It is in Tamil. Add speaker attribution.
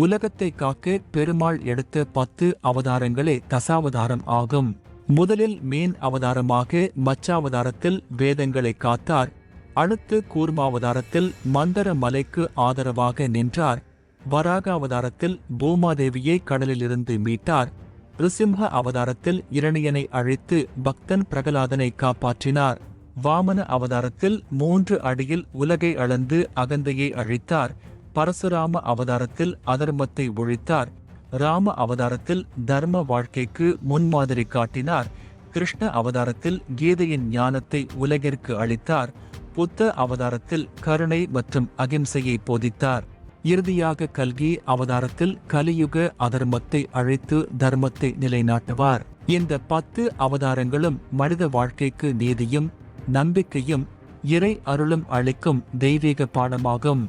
Speaker 1: உலகத்தை காக்க பெருமாள் எடுத்த பத்து அவதாரங்களே தசாவதாரம் ஆகும். முதலில் மீன் அவதாரமாக மச்சாவதாரத்தில் வேதங்களை காத்தார். அடுத்து கூர்மாவதாரத்தில் மந்தர மலைக்கு ஆதரவாக நின்றார். வராக அவதாரத்தில் பூமாதேவியை கடலிலிருந்து மீட்டார். ரிசிம்ஹ அவதாரத்தில் இரணியனை அழைத்து பக்தன் பிரகலாதனை காப்பாற்றினார். வாமன அவதாரத்தில் மூன்று அடியில் உலகை அளந்து அகந்தையை அழித்தார். பரசுராம அவதாரத்தில் அதர்மத்தை ஒழித்தார். ராம அவதாரத்தில் தர்ம வாழ்க்கைக்கு முன்மாதிரி காட்டினார். கிருஷ்ண அவதாரத்தில் கீதையின் ஞானத்தை உலகிற்கு அளித்தார். புத்த அவதாரத்தில் கருணை மற்றும் அகிம்சையை போதித்தார். இறுதியாக கல்கி அவதாரத்தில் கலியுக அதர்மத்தை அழைத்து தர்மத்தை நிலைநாட்டுவார். இந்த பத்து அவதாரங்களும் மனித வாழ்க்கைக்கு நீதியும் நம்பிக்கையும் இறை அருளும் அளிக்கும் தெய்வீக பாடமாகும்.